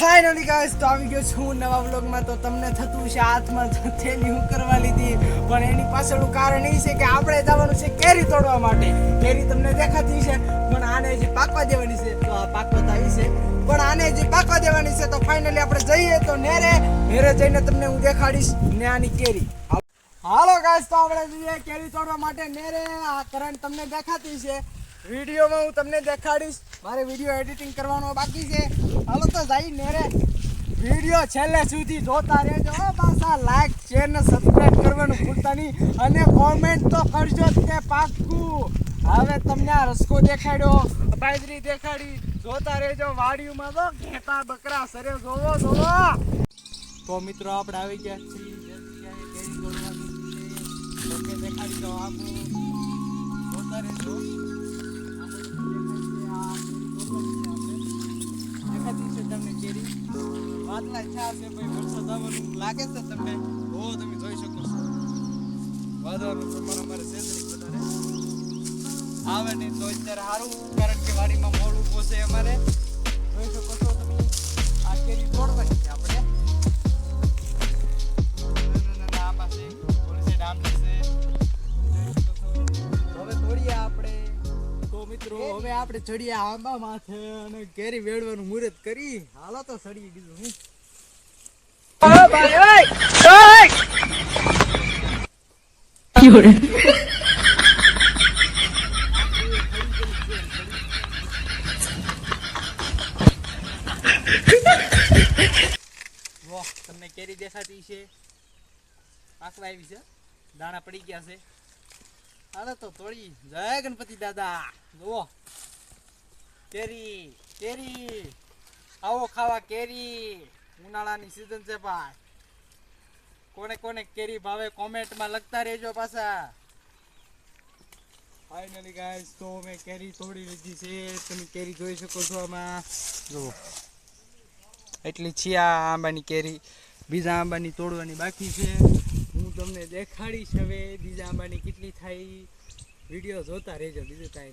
Finally guys તો આવી ગયો છું નવા વ્લોગમાં તો તમને થતું છે હાથમાં થેલી હું કરવા લીધી. પણ એની પાછળનું કારણ એ છે કે આપણે જવાનું છે કેરી તોડવા માટે. કેરી તમને દેખાતી છે, પણ આને જે પાકવા દેવાની છે, તો આ પાકવા આવી છે. પણ આને જે પાકવા દેવાની છે, તો ફાઇનલી આપણે જઈએ તો નેરે. નેરે જઈને તમને હું દેખાડીશ ને આની કેરી. હાલો. ગાઈસ તો આપણે જઈએ કેરી તોડવા માટે નેરે. આ કરંટ તમને દેખાતી છે. વિડીયોમાં હું તમને દેખાડીશ. મારે વીડિયો એડિટિંગ કરવાનો બાકી છે. હાલો તો જઈ નેરે વીડિયો છેલ્લે સુધી જોતા રહેજો. પાછા લાઈક શેર ને સબસ્ક્રાઇબ કરવાનું ભૂલતા નહીં. અને કોમેન્ટ તો કરજો તે પાક્કું. હવે તમને આ રસ્કો દેખાડ્યો. બાજરી દેખાડી. જોતા રહેજો વાડીમાં તો. ઘેટા બકરા સરે જોવો જોવો. તો મિત્રો આપણે આવી ગયા છીએ. દેખાડી દો આપણું જોતા રહેજો. વાદળા છા છે ભાઈ, વરસાદ આવવાનું લાગે છે તમને? ઓ તમે જોઈ શકો છો. વાદળાનું પ્રમાણ અમારે છે વધારે. આવે નહીં તો અત્યારે સારું, કારણ કે વાડીમાં મોડું હવે આપણે ચડીએ આંબા માથે અને કેરી વેડવાનું મુહૂર્ત કરી. હાલો તો ચડીએ બીજું હું. તમને કેરી દેખાતી છે. પાકવા આવી છે. દાણા પડી ગયા છે. હાલો તો તોડી જય ગણપતિ દાદા. જુઓ. કેરી કેરી. આવો ખાવા કેરી. ઉનાળાની સીઝન છે ભાઈ. કોને કોને કેરી ભાવે કોમેન્ટમાં લખતા રહેજો પાછા. ફાઇનલી ગાઈસ તો મેં કેરી તોડી લીધી છે. તમે કેરી જોઈ શકો છો આમાં. જુઓ. એટલી છે આ આંબાની કેરી, બીજા આંબાની તોડવાની બાકી છે. તમને દેખાડીશ હવે. બીજા આંબાની કેટલી થાય વીડિયો જોતા રહેજો બીજું કાંઈ